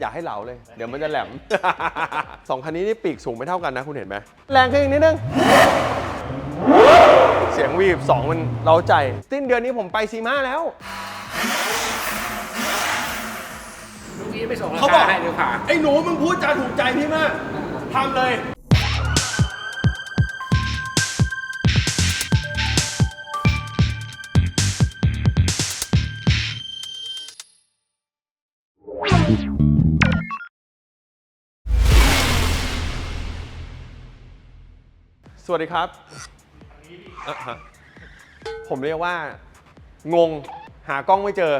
อย่าให้เหลาเลย เดี๋ยวมันจะแหลม สองคันนี้นี่ปีกสูงไม่เท่ากันนะ คุณเห็นไหมแรงขึ้นอีกนิดนึง เสียงวีบสองมันเร้าใจ สิ้นเดือนนี้ผมไปซีมาแล้ว ลูกนี้ไปส่งราเขาบอคากให้ดีกว่าไอ้หนูมึงพูดจาถูกใจพี่มากทำเลย สวัสดีครับอะฮะผมเรียกว่า งงหากล้องไม่เจอ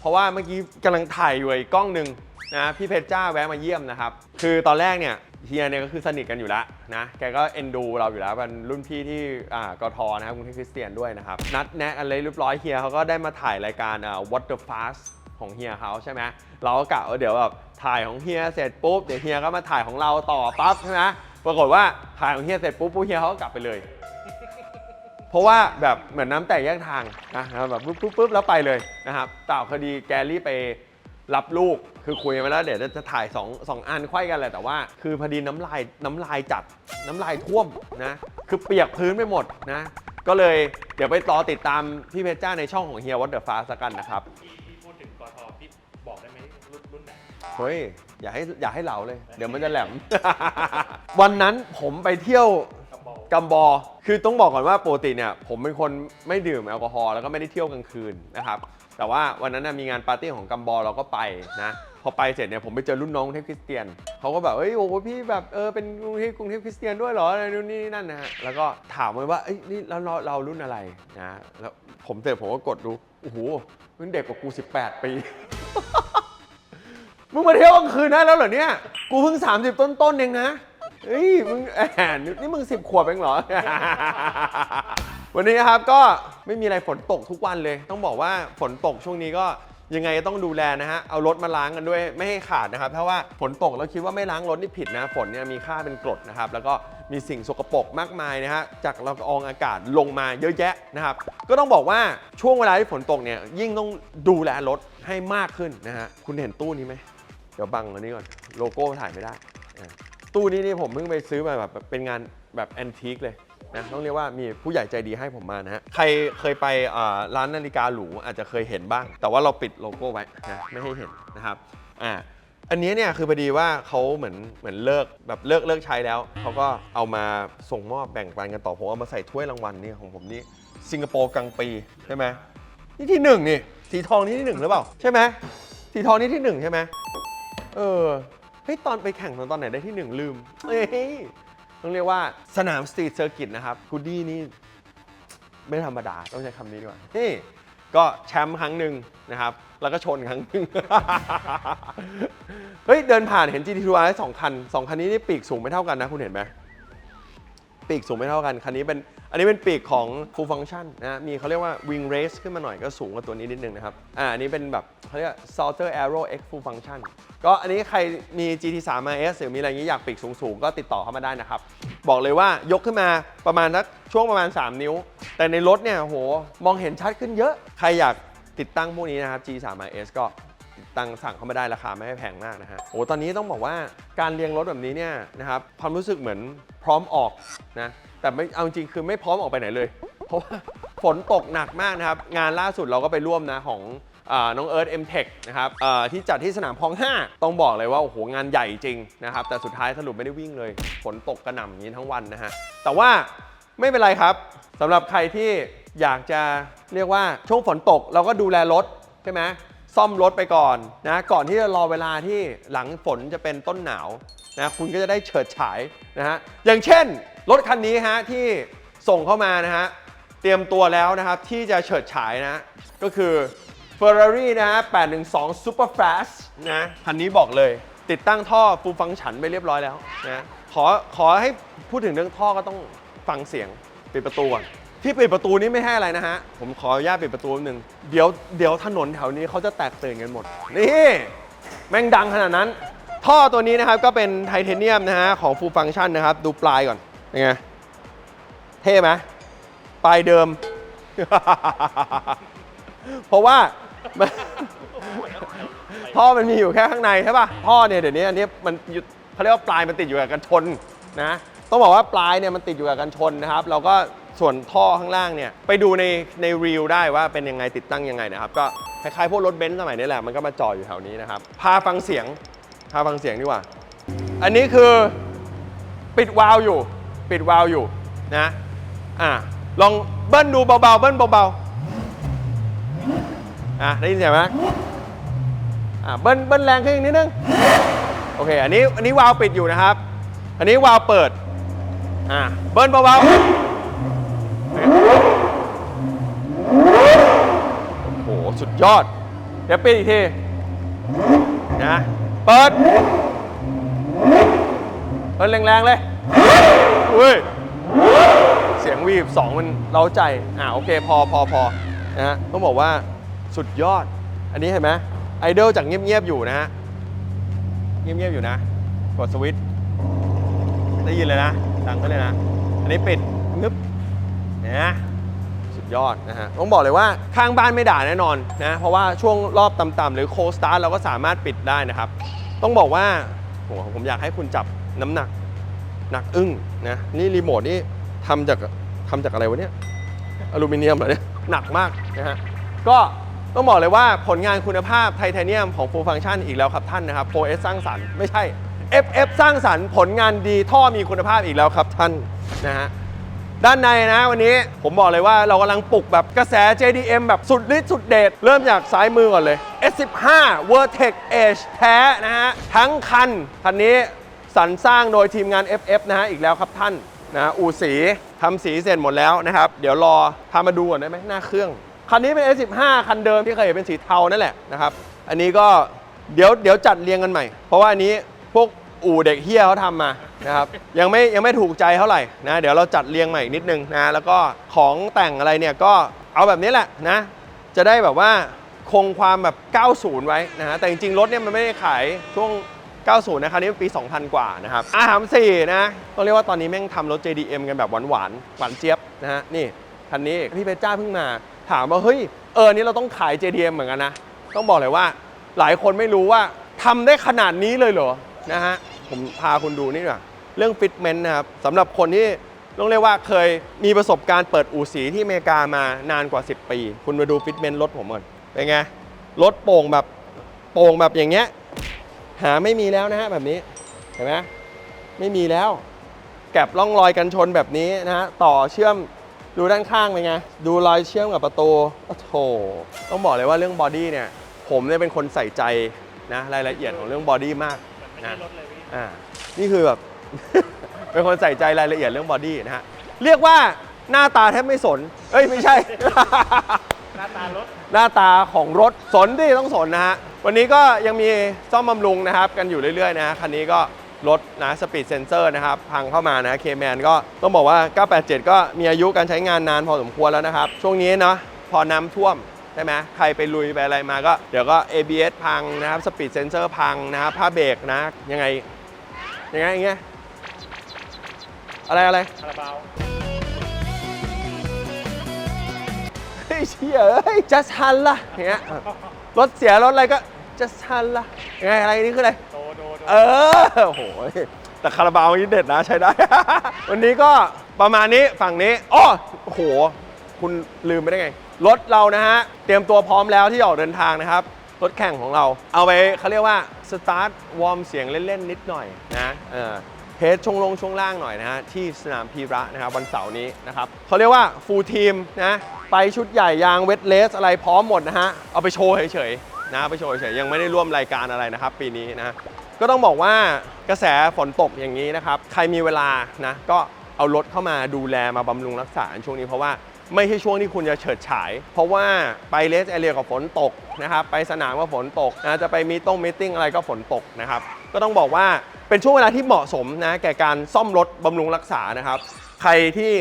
เพราะว่าเมื่อกี้กำลังถ่ายอยู่อีกกล้องหนึ่งนะพี่เพชรจ้าแวะมาเยี่ยมนะครับ คือตอนแรกเนี่ยเฮียเนี่ยก็คือสนิทกันอยู่แล้วนะแกก็เอ็นดูเราอยู่แล้วเป็นรุ่นพี่ที่อ่ากทนะครับกรุงเทพคริสเตียนด้วยนะครับ นัดแนะอะไรเรียบร้อยเฮียเขาก็ได้มาถ่ายรายการอ่า What the Fast ของเฮียเขาใช่ไหมเราก็กะว่าเดี๋ยวแบบถ่ายของเฮียเสร็จปุ๊บเดี๋ยวเฮียก็มาถ่ายของเราต่อปั๊บใช่ไหม ปรากฏว่าถ่ายของเฮียเสร็จปุ๊บปุ๊บเฮียเขาก็กลับไปเลย เพราะว่าแบบเหมือนน้ำแตกแยกทางนะครับแบบปุ๊บปุ๊บปุ๊บแล้วไปเลยนะครับต่าคดีแกรี่ไปรับลูกคือคุยไปแล้วเดี๋ยวจะถ่ายสองสองอันไขว้กันแหละแต่ว่า คือพอดีน้ำลายน้ำลายจัดน้ำลายท่วมนะคือเปียกพื้นไปหมดนะ ก็เลยเดี๋ยวไปรอติดตามพี่เพชรจ้าในช่องของเฮียวัตเดอร์ฟ้าสักกันนะครับ เฮ้ยอย่าให้อย่าให้เหลาเลย เดี๋ยวมันจะแหลม วันนั้นผมไปเที่ยวกับบอลกัมบอ คือต้องบอกก่อนว่าปกติเนี่ย ผมเป็นคนไม่ดื่มแอลกอฮอล์แล้วก็ไม่ได้เที่ยวกลางคืนนะครับ แต่ว่าวันนั้นนะมีงานปาร์ตี้ของกัมบอเราก็ไปนะ พอไปเสร็จเนี่ยผมไปเจอรุ่นน้องกรุงเทพคริสเตียน เขาก็แบบเอ้ยโอ้โหพี่แบบเออเป็นกรุงเทพกรุงเทพคริสเตียนด้วยเหรออะไรนู่นนี่นั่นนะฮะ แล้วก็ถามมันว่าเอ้ยนี่แล้วเราเรารุ่นอะไรนะ แล้วผมเสร็จผมก็กดดู โอ้โหมันเด็กกว่ากู 18 ปี มึงมาเที่ยวกลางคืนได้แล้วเหรอเนี่ย กูเพิ่ง 30 ต้นๆเองนะเฮ้ยมึงแอนนี่มึง 10 ขวบเองเหรอ วันนี้นะครับก็ไม่มีอะไรฝนตกทุกวันเลย ต้องบอกว่าฝนตกช่วงนี้ก็ยังไงต้องดูแลนะฮะ เอารถมาล้างกันด้วยไม่ให้ขาดนะครับเพราะว่าฝนตกแล้วคิดว่าไม่ล้างรถนี่ผิดนะ ฝนเนี่ยมีค่าเป็นกรดนะครับ แล้วก็มีสิ่งสกปรกมากมายนะฮะ จากละอองอากาศลงมาเยอะแยะนะครับ ก็ต้องบอกว่าช่วงเวลาที่ฝนตกเนี่ยยิ่งต้องดูแลรถให้มากขึ้นนะฮะ คุณเห็นตู้นี้ไหม เดี๋ยวบังอันนี้ก่อนโลโก้ถ่ายไม่ได้อะตู้นี้นี่ผมเพิ่งไปซื้อมาแบบเป็นงานแบบแอนทิคเลยนะต้องเรียกว่ามีผู้ใหญ่ใจดีให้ผมมานะฮะใครเคยไปอ่าร้านนาฬิกาหรูอาจจะเคยเห็นบ้าง แต่ว่าเราปิดโลโก้ไว้นะไม่ให้เห็นนะครับอ่าอันนี้เนี่ยคือพอดีว่าเขาเหมือนเหมือนเลิกแบบเลิกเลิกใช้แล้วเขาก็เอามาส่งมอบแบ่งปันกันต่อผมเอามาใส่ถ้วยรางวัลนี่ของผมนี่สิงคโปร์กลางปีใช่ไหมนี่ที่หนึ่งนี่สีทองนี่ที่หนึ่งหรือเปล่าใช่ไหมสีทองนี่ที่หนึ่งใช่ไหม เออเฮ้ยตอนไปแข่งตอนตอนไหนได้ที่หนึ่งลืมเฮ้ยต้องเรียกว่าสนามสตรีทเซอร์กิตนะครับคูดี้นี่ไม่ธรรมดาต้องใช้คำนี้ดีกว่านี่ก็แชมป์ครั้งหนึ่งนะครับ แล้วก็ชนครั้งหนึ่ง เฮ้ย เดินผ่านเห็น GT2 R สองคันสองคันนี้นี่ปีกสูงไม่เท่ากันนะ คุณเห็นไหมปีกสูงไม่เท่ากัน คันนี้เป็น อันนี้เป็นปีกของ full function นะมีเขาเรียกว่า wing race ขึ้นมาหน่อยก็สูงกว่าตัวนี้นิดนึงนะครับ อ่าอันนี้เป็นแบบเขาเรียก salter arrow x full function ก็อันนี้ใครมี GT3 RS หรือมีอะไรอย่างนี้อยากปีกสูงๆ ก็ติดต่อเข้ามาได้นะครับ บอกเลยว่ายกขึ้นมาประมาณนักช่วงประมาณ 3 นิ้ว แต่ในรถเนี่ยโหมองเห็นชัดขึ้นเยอะ ใครอยากติดตั้งพวกนี้นะครับ G3 RS ก็ตังสั่งเข้ามาได้ราคาไม่ให้แพงมากนะฮะ โอ้ ตอนนี้ต้องบอกว่าการเรียงรถแบบนี้เนี่ยนะครับความรู้สึกเหมือนพร้อมออกนะ แต่ไม่เอาจริงคือไม่พร้อมออกไปไหนเลย เพราะว่าฝนตกหนักมากนะครับ งานล่าสุดเราก็ไปร่วมนะของอน้องเอิร์ธเอ็มเทคนะครับที่จัดที่สนามคลอง 5 ต้องบอกเลยว่า โอ้โห งานใหญ่จริงนะครับ แต่สุดท้ายสรุปไม่ได้วิ่งเลย ฝนตกกระหน่ำอย่างนี้ทั้งวันนะฮะ แต่ว่าไม่เป็นไรครับสำหรับใครที่อยากจะเรียกว่าช่วงฝนตกเราก็ดูแลรถใช่ไหมซ่อมรถไปก่อนนะก่อนที่จะรอเวลาที่หลังฝนจะเป็นต้นหนาวนะคุณก็จะได้เฉิดฉายนะฮะอย่างเช่น รถคันนี้ฮะที่ส่งเข้ามานะฮะเตรียมตัวแล้วนะครับที่จะเฉิดฉายนะ ก็คือ Ferrari นะฮะ812 Super Fast นะคันนี้บอกเลย ติดตั้งท่อฟูลฟังก์ชันไปเรียบร้อยแล้วนะขอขอให้พูดถึงเรื่องท่อก็ต้องฟังเสียงปิดประตูก่อนที่ปิดประตูนี้ไม่ให้อะไรนะฮะ ผมขออนุญาตปิดประตูนึงเดี๋ยวเดี๋ยวถนนแถวนี้เขาจะแตกตื่นกันหมด นี่แม่งดังขนาดนั้น ท่อตัวนี้นะครับก็เป็นไทเทเนียมนะฮะของ Full Function นะครับ ดูปลายก่อน เป็นไง เท่ไหมปลายเดิม เพราะว่าท่อมันมีอยู่แค่ข้างในใช่ป่ะท่อเนี่ยเดี๋ยวนี้อันนี้มันเขาเรียกว่าปลายมันติดอยู่กับกันชนนะต้องบอกว่าปลายเนี่ยมันติดอยู่กับกันชนนะครับ เราก็ส่วนท่อข้างล่างเนี่ยไปดูในในรีวได้ว่าเป็นยังไงติดตั้งยังไงนะครับ ก็คล้ายๆพวกรถเบนซ์สมัยนี้แหละมันก็มาจอดอยู่แถวนี้นะครับ พาฟังเสียงพาฟังเสียงดีกว่า อันนี้คือปิดวาล์วอยู่ ปิดวาล์วอยู่นะอะลองเบิ้ลดูเบาๆเบิ้ลเบาๆอะได้ยินเสียงไหมอะเบิ้ลเบิ้ลแรงขึ้นอีกนิดนึงโอเคอันนี้อันนี้วาล์วปิดอยู่นะครับ อันนี้วาล์วเปิดอะเบิ้ลเบาๆโอ้โหสุดยอด เดี๋ยวปิดอีกทีนะเปิดเปิดแรงๆเลย อุ้ย เสียงวีบสองมันเร้าใจ อ่าโอเคพอพอพอนะฮะต้องบอกว่าสุดยอด อันนี้เห็นไหมไอดอลจากเงียบๆอยู่นะฮะ เงียบๆอยู่นะ กดสวิตช์ได้ยินเลยนะ ดังขึ้นเลยนะ อันนี้ปิดนึบนี่ยสุดยอดนะฮะ ต้องบอกเลยว่าข้างบ้านไม่ด่าแน่นอนนะ เพราะว่าช่วงรอบต่ำๆหรือโคสตาร์เราก็สามารถปิดได้นะครับ ต้องบอกว่าโหผมอยากให้คุณจับน้ำหนัก หนักอึ้งนะนี่รีโมทนี่ทำจากทำจากอะไรวะเนี่ยอลูมิเนียมเหรอเนี่ยหนักมากนะฮะก็ต้องบอกเลยว่าผลงานคุณภาพไทเทเนียมของ Full Function อีกแล้วครับท่านนะครับ 4S สร้างสรรค์ไม่ใช่ FF สร้างสรรค์ผลงานดีท่อมีคุณภาพอีกแล้วครับท่านนะฮะด้านในนะวันนี้ผมบอกเลยว่าเรากำลังปลุกแบบกระแส JDM แบบสุดฤทธิ์สุดเดชเริ่มจากซ้ายมือก่อนเลย S15 Vertex Edge แท้นะฮะทั้งคันคันนี้ สรรสร้างโดยทีมงาน FF นะฮะอีกแล้วครับท่านนะอูสีทำสีเสร็จหมดแล้วนะครับ เดี๋ยวรอพามาดูก่อนได้ไหมหน้าเครื่อง คันนี้เป็น S15 คันเดิมที่เคยเห็นเป็นสีเทานั่นแหละนะครับ อันนี้ก็เดี๋ยวเดี๋ยวจัดเรียงกันใหม่ เพราะว่าอันนี้พวกอู่เด็กเฮียเขาทำมานะครับยังไม่ยังไม่ถูกใจเท่าไหร่นะเดี๋ยวเราจัดเรียงใหม่อีกนิดนึงนะแล้วก็ของแต่งอะไรเนี่ยก็เอาแบบนี้แหละนะ จะได้แบบว่าคงความแบบ 90 ไว้นะฮะแต่จริงๆรถเนี่ยมันไม่ได้ขายช่วง 90 นะคันนี้ปี 2000 กว่านะครับอาหารสี่นะต้องเรียกว่าตอนนี้แม่งทำรถ JDM กันแบบหวานหวานหวานเจี๊ยบนะฮะนี่คันนี้พี่เพชรจ้าเพิ่งมา ถามว่าเฮ้ยเออนี้เราต้องขาย JDM เหมือนกันนะ ต้องบอกเลยว่าหลายคนไม่รู้ว่าทำได้ขนาดนี้เลยเหรอนะฮะผมพาคุณดูนี่ดีกว่าเรื่องฟิตเมนต์นะครับสำหรับคนที่ต้องเรียกว่าเคยมีประสบการณ์เปิดอู่สีที่อเมริกามานานกว่า 10 ปี คุณมาดูฟิตเมนต์รถผมก่อนเป็นไงรถโป่งแบบโป่งแบบอย่างเงี้ย หาไม่มีแล้วนะฮะแบบนี้เห็นไหมไม่มีแล้วแก็บร่องรอยกันชนแบบนี้นะฮะต่อเชื่อมดูด้านข้างเป็นไงดูรอยเชื่อมกับประตูโอ้โหต้องบอกเลยว่าเรื่องบอดี้เนี่ยผมเนี่ยเป็นคนใส่ใจนะรายละเอียดของเรื่องบอดี้มากไม่ใช่รถเลยพี่อ่านี่คือแบบ เป็นคนใส่ใจรายละเอียดเรื่องบอดี้นะฮะเรียกว่าหน้าตาแทบไม่สน เอ้ยไม่ใช่ หน้าตารถหน้าตาของรถสนที่ต้องสนนะฮะ วันนี้ก็ยังมีซ่อมบำรุงนะครับ กันอยู่เรื่อยๆนะฮะคันนี้ก็รถนะสปีดเซนเซอร์นะครับ พังเข้ามานะเคแมนก็ต้องบอกว่า 987 ก็มีอายุการใช้งานนานพอสมควรแล้วนะครับ ช่วงนี้เนาะพอน้ำท่วมใช่ไหมใครไปลุยไปอะไรมาก็ เดี๋ยวก็ ABS พังนะครับสปีดเซนเซอร์พังนะครับผ้าเบรกนะ ยังไง ยังไงอย่างเงี้ยอะไรอะไรคาราบาว เฮ้ยเชี่ยเฮ้ยจะชันละอย่างเงี้ยรถเสียรถอะไรก็จะชันละยังไงอะไรนี่คืออะไร โดโดโดเออโอ้โหแต่คาราบาวนี่เด็ดนะใช้ได้ วันนี้ก็ประมาณนี้ฝั่งนี้อ้อโอ้โห คุณลืมไปได้ไง รถเรานะฮะ เตรียมตัวพร้อมแล้วที่จะออกเดินทางนะครับ รถแข่งของเรา เอาไปเขาเรียกว่าสตาร์ทวอร์มเสียงเล่น ๆ นิดหน่อยนะเออ เทสช่วงลงช่วงล่างหน่อยนะฮะที่สนามพีระนะครับวันเสาร์นี้นะครับเขาเรียกว่าฟูลทีมนะไปชุดใหญ่ยางเวทเลสอะไรพร้อมหมดนะฮะเอาไปโชว์เฉยๆนะไปโชว์เฉยๆยังไม่ได้ร่วมรายการอะไรนะครับ ปีนี้นะก็ต้องบอกว่ากระแสฝนตกอย่างนี้นะครับ ใครมีเวลานะก็เอารถเข้ามาดูแลมาบำรุงรักษาช่วงนี้เพราะว่าไม่ใช่ช่วงที่คุณจะเฉิดฉาย เพราะว่าไปเลสแอเรียกับฝนตกนะครับ ไปสนามก็ฝนตกนะจะไปมีต้งมีติ้งอะไรก็ฝนตกนะครับ ก็ต้องบอกว่า เป็นช่วงเวลาที่เหมาะสมนะแก่การซ่อมรถบำรุงรักษานะครับ ใครที่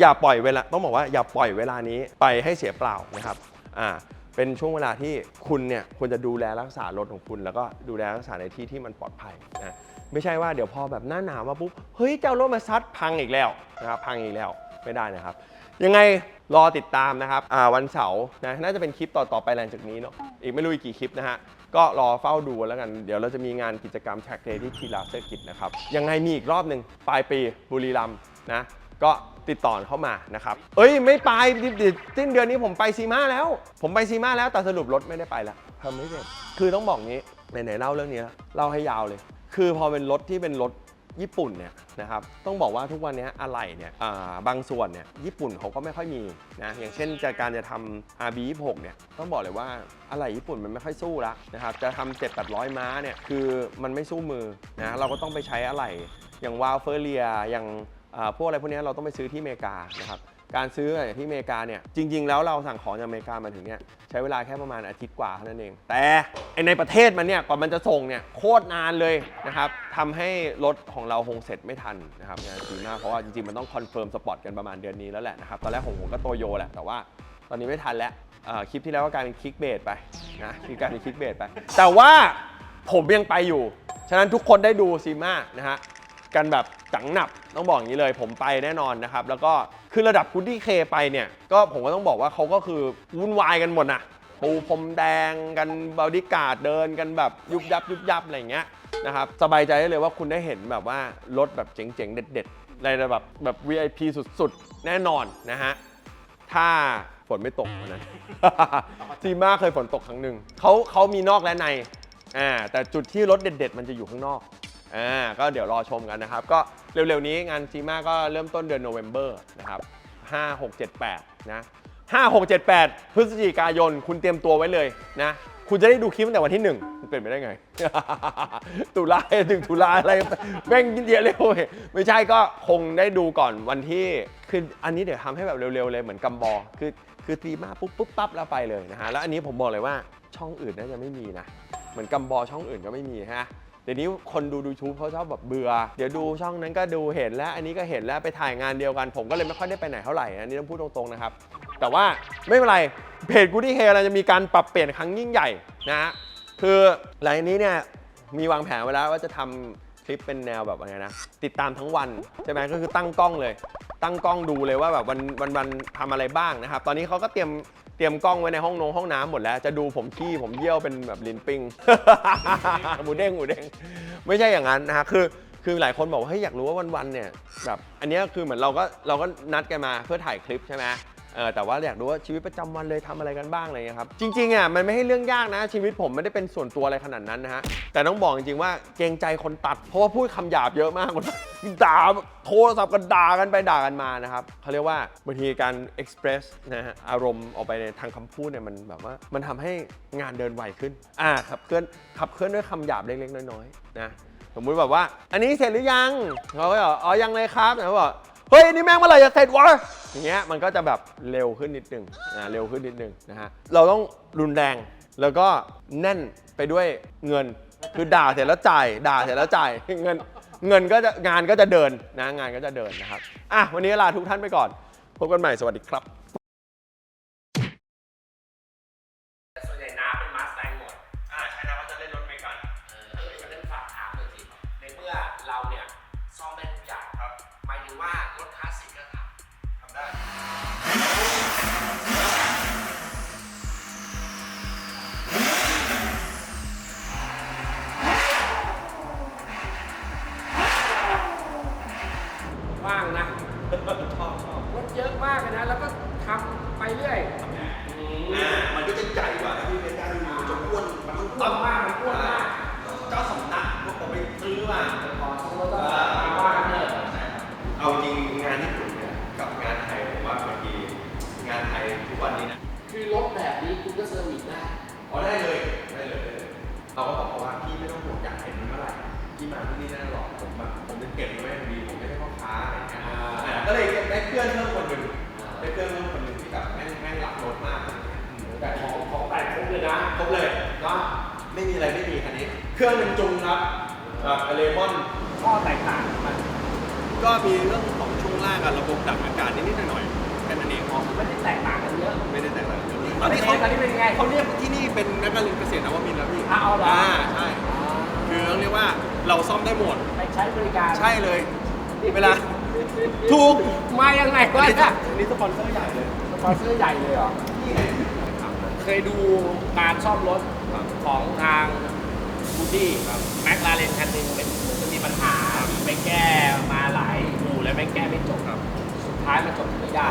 อย่าปล่อยเวลาต้องบอกว่าอย่าปล่อยเวลานี้ไปให้เสียเปล่านะครับอ่าเป็นช่วงเวลาที่คุณเนี่ยควรจะดูแลรักษารถของคุณ แล้วก็ดูแลรักษาในที่ที่มันปลอดภัยนะไม่ใช่ว่าเดี๋ยวพอแบบหน้าหนาวมาปุ๊บเฮ้ยเจ้ารถมาซัดพังอีกแล้วนะครับพังอีกแล้วไม่ได้นะครับ ยังไงรอติดตามนะครับอ่าวันเสาร์นะน่าจะเป็นคลิปต่อๆไปหลังจากนี้เนาะอีกไม่รู้อีกกี่คลิปนะฮะ ก็รอเฝ้าดูแล้วกัน เดี๋ยวเราจะมีงานกิจกรรมแท็กเดย์ที่ทีลาเซอร์กิจนะครับ ยังไงมีอีกรอบหนึ่งปลายปีบุรีรัมย์นะ ก็ติดต่อเข้ามานะครับ เอ้ยไม่ไปเดี๋ยวสิ้นเดือนนี้ผมไปซีมาแล้ว ผมไปซีมาแล้วแต่สรุปรถไม่ได้ไปแล้วทำไม่เสร็จคือต้องบอกงี้ไหนๆเล่าเรื่องนี้แล้วเล่าให้ยาวเลย คือพอเป็นรถที่เป็นรถ ญี่ปุ่นเนี่ยนะครับต้องบอกว่าทุกวันนี้อะไหล่เนี่ยบางส่วนเนี่ยญี่ปุ่นเขาก็ไม่ค่อยมีนะอย่างเช่นจากการจะทำ RB26 เนี่ยต้องบอกเลยว่าอะไหล่ญี่ปุ่นมันไม่ค่อยสู้ละนะครับจะทำ7 8 0 0ม้าเนี่ยคือมันไม่สู้มือนะเราก็ต้องไปใช้อะไหล่อย่างวาลเฟอร์เรียอย่างพวกอะไรพวกนี้เราต้องไปซื้อที่อเมริกานะครับ การซื้อที่อเมริกาเนี่ยจริง ๆ แล้วเราสั่งของจากอเมริกามาถึงเนี่ยใช้เวลาแค่ประมาณอาทิตย์กว่าเท่านั้นเอง แต่ในประเทศมันเนี่ยกว่ามันจะส่งเนี่ยโคตรนานเลยนะครับทำให้รถของเราคงเสร็จไม่ทันนะครับงานดีมากเพราะว่าจริงๆมันต้องคอนเฟิร์มสปอตกันประมาณเดือนนี้แล้วแหละนะครับตอนแรกของผมก็โตโยแหละแต่ว่าตอนนี้ไม่ทันแล้วคลิปที่แล้วก็กลายเป็นคลิกเบสไปนะคือกายเป็นคลิกเบสไป แต่ว่าผมยังไปอยู่ ฉะนั้นทุกคนได้ดูซีมานะฮะ กันแบบจังหนับต้องบอกอย่างนี้เลยผมไปแน่นอนนะครับ แล้วก็คือระดับคุณที่เคไปเนี่ยก็ผมก็ต้องบอกว่าเขาก็คือวุ่นวายกันหมดนะปูพรมแดงกันบอดี้การ์ดเดินกันแบบยุบยับยุบยับอะไรเงี้ยนะครับสบายใจได้เลยว่าคุณได้เห็นแบบว่ารถแบบเจ๋งๆ เด็ดๆในระดับแบบ VIP สุดๆ แน่นอนนะฮะถ้าฝนไม่ตกนนั้นซีมาเคยฝนตกครั้งหนึ่งเขาเขามีนอกและในอ่าแต่จุดที่รถเด็ด ๆ มันจะอยู่ข้างนอก อ่าก็เดี๋ยวรอชมกันนะครับ ก็เร็วๆนี้งานซีมาก็เริ่มต้นเดือนโนเวม ber นะครับ5 6 7 8 นะ 5 6 7 8 พฤศจิกายน คุณเตรียมตัวไว้เลยนะ คุณจะได้ดูคลิปตั้งแต่วันที่ 1 เป็นไปได้ไง ตุลาถึงตุลาอะไรแม่งยินเยเร็วเว้ยไม่ใช่ก็คงได้ดูก่อนวันที่ คืออันนี้เดี๋ยวทำให้แบบเร็วๆเลยเหมือนกัมบอ คือคือตีมาปุ๊บปุ๊บปั๊บแล้วไปเลยนะฮะ แล้วอันนี้ผมบอกเลยว่าช่องอื่นน่าจะไม่มีนะ เหมือนกัมบอช่องอื่นก็ไม่มีฮะ ดี๋ยวนี้คนดูดูทูบเขาชอบแบบเบื่อ เดี๋ยวดูช่องนั้นก็ดูเห็นแล้ว อันนี้ก็เห็นแล้วไปถ่ายงานเดียวกัน ผมก็เลยไม่ค่อยได้ไปไหนเท่าไหร่อันนี้ต้องพูดตรงๆนะครับ แต่ว่าไม่เป็นไรเพจกูดี้เฮเราจะมีการปรับเปลี่ยนครั้งยิ่งใหญ่นะฮะคือหลังจากนี้เนี่ยมีวางแผนไว้แล้วว่าจะทำคลิปเป็นแนวแบบอะไรนะ ติดตามทั้งวันใช่ไหมก็คือตั้งกล้องเลย ตั้งกล้องดูเลยว่าแบบวันวันวันทำอะไรบ้างนะครับ ตอนนี้เขาก็เตรียม เตรียมกล้องไว้ในห้องนงห้องน้ำหมดแล้ว จะดูผมขี้ผมเยี่ยวเป็นแบบลินปิ้งหมูเด้งหมูเด้ง ไม่ใช่อย่างนั้นนะฮะคือคือหลายคนบอกว่าเฮ้ยอยากรู้ว่าวันๆเนี่ยแบบอันเนี้ยคือเหมือนเราก็เราก็นัดกันมาเพื่อถ่ายคลิปใช่ไหม เออแต่ว่าอยากรู้ว่าชีวิตประจำวันเลยทำอะไรกันบ้างอะไรเงี้ยครับจริงๆอะมันไม่ให้เรื่องยากนะ ชีวิตผมไม่ได้เป็นส่วนตัวอะไรขนาดนั้นนะฮะแต่ต้องบอกจริงๆว่าเกรงใจคนตัด เพราะว่าพูดคำหยาบเยอะมากด่าโทรศัพท์กันด่ากันไปด่ากันมานะครับเขาเรียกว่าบางทีการ express นะฮะอารมณ์ออกไปในทางคำพูดเนี่ยมันแบบว่ามันทำให้งานเดินไวขึ้นอ่าขับเคลื่อนขับเคลื่อนด้วยคำหยาบเล็กๆน้อยๆนะสมมุติแบบว่า อันนี้เสร็จหรือยังเขาก็บอกอ๋อยังเลยครับแล้วบอก เฮ้ยอันนี่แม่งเมื่อไหร่จะเสร็จวะอย่างเงี้ยมันก็จะแบบเร็วขึ้นนิดนึงนะเร็วขึ้นนิดนึงนะฮะเราต้องรุนแรงแล้วก็แน่นไปด้วยเงินคือด่าเสร็จแล้วจ่ายด่าเสร็จแล้วจ่ายเงินเงินก็จะงานก็จะเดินนะงานก็จะเดินนะครับอะวันนี้ลาทุกท่านไปก่อนพบกันใหม่สวัสดีครับ มากเลยนะ แล้วก็ทำไปเรื่อยอ่ามั ได้เพื่อนเพิ่มคนหนึ่งที่แบบแม่งแม่งหลักรถมากอะไรอย่างเงี้ยอืมแต่ของของแต่งครบเลยนะครบเลยเนาะไม่มีอะไรไม่มีคันนี้ เครื่องเป็นจุงครับแบบเลมอนข้อแตกต่างมันก็มีเรื่องของช่วงล่างกับระบบดับอากาศนิดๆหน่อยๆแค่นั้นเองไม่ได้แตกต่างกันเยอะไม่ได้แต่ละเรื่องนี้ตอนนี้เขาตอนนี้เป็นไงเขาเรียกที่นี่เป็นนักการเรียนเกษตรนวมินทร์แล้วพี่อะเอาเหรอใช่คือต้องเรียกว่าเราซ่อมได้หมดไปใช้บริการใช่เลยเวลา ถูกมายังไงอัวะนนี้เนี่ยอันนี้สปอนเซอร์ใหญ่เลย สปอนเซอร์ใหญ่เลยเหรอนี่ไงเคยดูการซ่อมรถขของทางบูดี้แม็กลาเรนคันหนึ่งเป็นมันมีปัญหาไปแก้มาหลายอู่แล้วไม่แก้ไม่จบครับ สุดท้ายมันจบที่ไม่ได้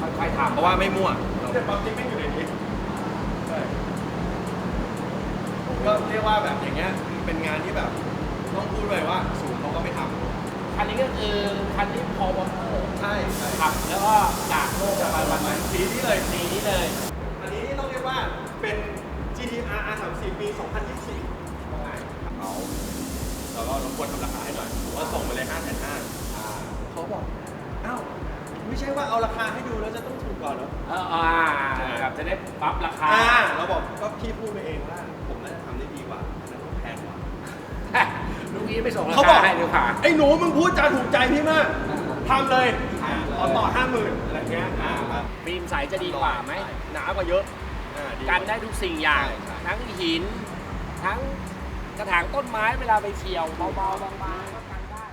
ค่อยๆทำเพราะว่าไม่มั่วแต่ความจริงไม่อยู่ในนี้ก็เรียกว่าแบบอย่างเงี้ยเป็นงานที่แบบ ต้องพูดเลยว่าศูนย์เขาก็ไม่ทำ คันนี้ก็คือคันที่พอวอเตอร์ใช่ใช่ขับแล้วก็จากโลกจะมาวันสีนี้เลยสีนี้เลย อันนี้นี่ต้องเรียกว่าเป็น GTR R34 ปี 2024ว่าไงเขาเราก็รบกวนทำราคาให้หน่อยผมว่าส่งไปเลย5 5 0 0 0เขาบอกอ้าวไม่ใช่ว่าเอาราคาให้ดูแล้วจะต้องถูกก่อนเหรอเอออ่าครับจะได้ปรับราคา อ้หนูมึงพูดจาถูกใจพี่มากทำเลยเอาต่อห้าหมื่นอะไรเงี้ยอ่าครับฟิล์มใสจะดีกว่าไหมหนากว่าเยอะ อ่าดีกันได้ทุกสิ่งอย่างใช่ใช่ทั้งหิน ทั้งกระถางต้นไม้เวลาไปเฉียวเบาๆบางๆก็กันได้